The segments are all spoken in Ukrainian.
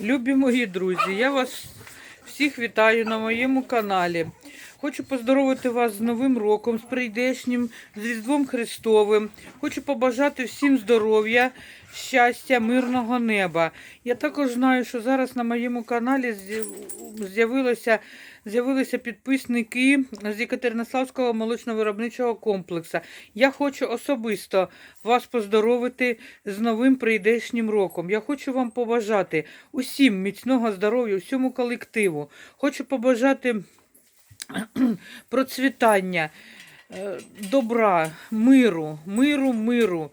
Любі мої друзі, я вас всіх вітаю на моєму каналі. Хочу поздоровити вас з Новим роком, з прийдешнім, з Різдвом Христовим. Хочу побажати всім здоров'я, щастя, мирного неба. Я також знаю, що зараз на моєму каналі з'яв- з'явилося, з'явилися підписники з Єкатеринославського молочно-виробничого комплексу. Я хочу особисто вас поздоровити з новим прийдешнім роком. Я хочу вам побажати усім міцного здоров'я, всьому колективу. Хочу побажати процвітання, е, добра, миру, миру, миру.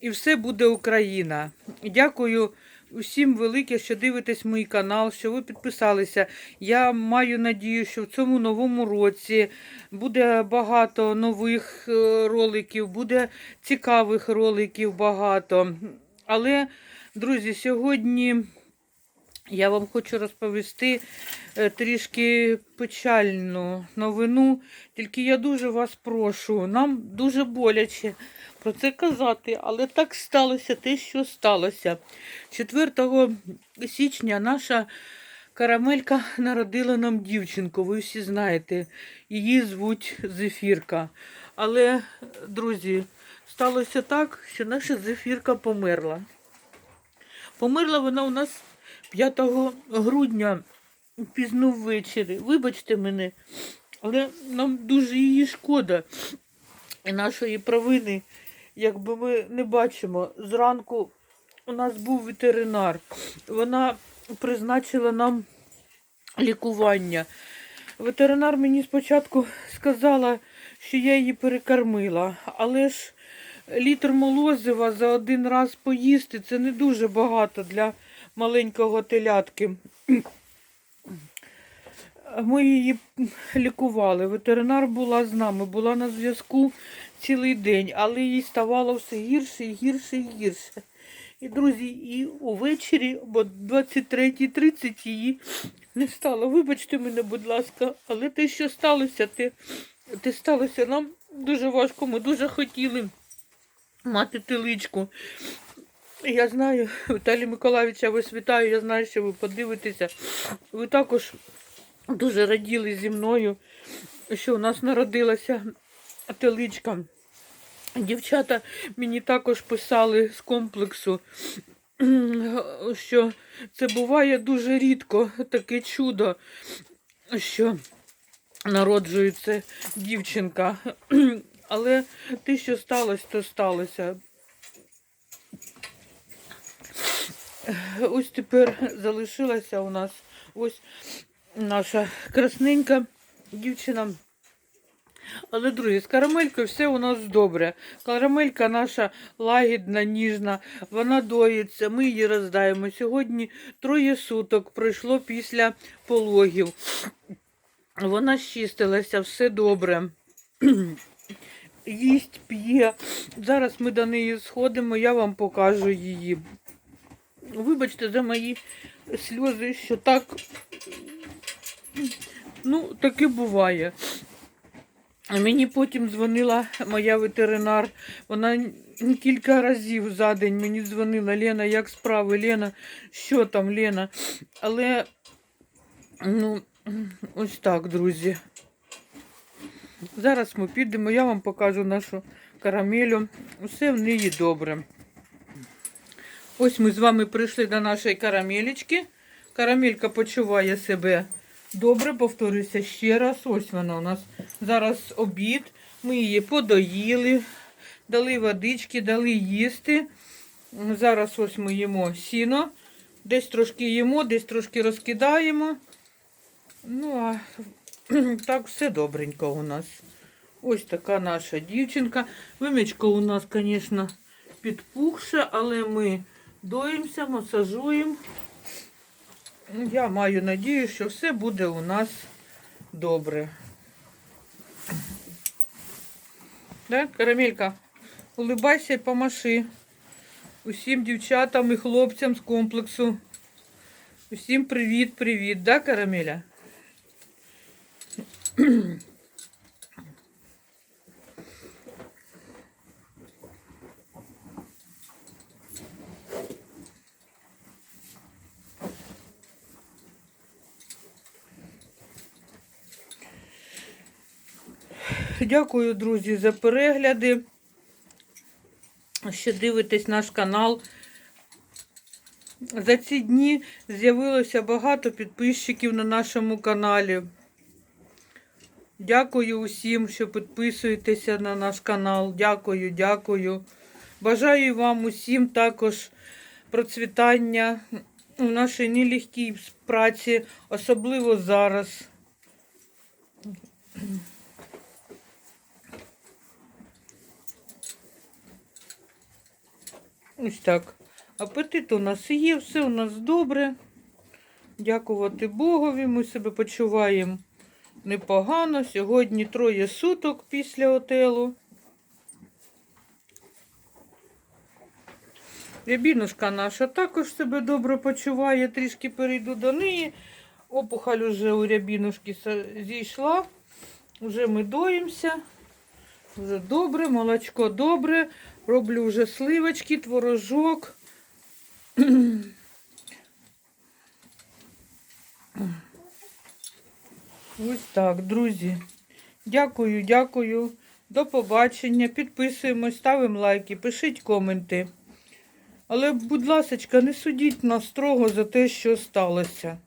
І все буде Україна. Дякую усім велике, що дивитесь мій канал, що ви підписалися. Я маю надію, що в цьому новому році буде багато нових е, роликів, буде цікавих роликів багато. Але, друзі, сьогодні я вам хочу розповісти е, трішки печальну новину. Тільки я дуже вас прошу, нам дуже боляче про це казати, але так сталося те, що сталося. 4 січня наша карамелька народила нам дівчинку, ви всі знаєте. Її звуть Зефірка. Але, друзі, сталося так, що наша Зефірка померла. Померла вона у нас 5 грудня пізно ввечері. Вибачте мене, але нам дуже її шкода і нашої провини, якби ми не бачимо. Зранку у нас був ветеринар. Вона призначила нам лікування. Ветеринар мені спочатку сказала, що я її перекормила, але ж літр молозива за один раз поїсти це не дуже багато для маленького телятки. Ми її лікували. Ветеринар була з нами, була на зв'язку цілий день, але їй ставало все гірше і гірше і гірше. І, друзі, і увечері, бо 23.30 її не стало. Вибачте мене, будь ласка, але те, що сталося, те, те сталося нам дуже важко. Ми дуже хотіли мати теличку. Я знаю, Віталій Миколаївич, я вас вітаю, я знаю, що ви подивитеся. Ви також дуже раділи зі мною, що у нас народилася теличка. Дівчата мені також писали з комплексу, що це буває дуже рідко, таке чудо, що народжується дівчинка. Але те, що сталося, то сталося. Ось тепер залишилася у нас ось наша красненька дівчина. Але, друзі, з карамелькою все у нас добре. Карамелька наша лагідна, ніжна, вона доїться, ми її роздаємо. Сьогодні троє суток пройшло після пологів. Вона щистилася, все добре. Їсть, п'є. Зараз ми до неї сходимо, я вам покажу її. Вибачте за мої сльози, що так, ну, таке буває. Мені потім дзвонила моя ветеринар. Вона кілька разів за день мені дзвонила Лена, як справи, Лена, що там, Лена. Але, ну, ось так, друзі. Зараз ми підемо, я вам покажу нашу карамелю. Все в неї добре. Ось ми з вами прийшли до нашої карамелечки. Карамелька почуває себе добре, повторюся ще раз. Ось вона у нас зараз обід. Ми її подоїли, дали водички, дали їсти. Зараз ось ми їмо сіно. Десь трошки їмо, десь трошки розкидаємо. Ну, а так все добренько у нас. Ось така наша дівчинка. Вимічка у нас, звісно, підпухша, але ми доїмося, масажуємо. Я маю надію, що все буде у нас добре. Да, Карамелька, улибайся і помаши. Усім дівчатам і хлопцям з комплексу. Усім привіт-привіт, да, Карамеля? Дякую, друзі, за перегляди. Що дивитесь наш канал. За ці дні з'явилося багато підписчиків на нашому каналі. Дякую усім, що підписуєтеся на наш канал. Дякую, дякую. Бажаю вам усім також процвітання у нашій нелегкій праці, особливо зараз. Ось так. Апетит у нас є, все у нас добре. Дякувати Богові. Ми себе почуваємо непогано. Сьогодні троє суток після отелу. Рябінушка наша також себе добре почуває, трішки перейду до неї. Опухоль уже у рябінушки зійшла. Вже ми доїмося. Вже добре, молочко добре. Роблю вже сливочки, творожок. Ось так, друзі. Дякую, дякую. До побачення. Підписуємось, ставимо лайки, пишіть коменти. Але, будь ласка, не судіть нас строго за те, що сталося.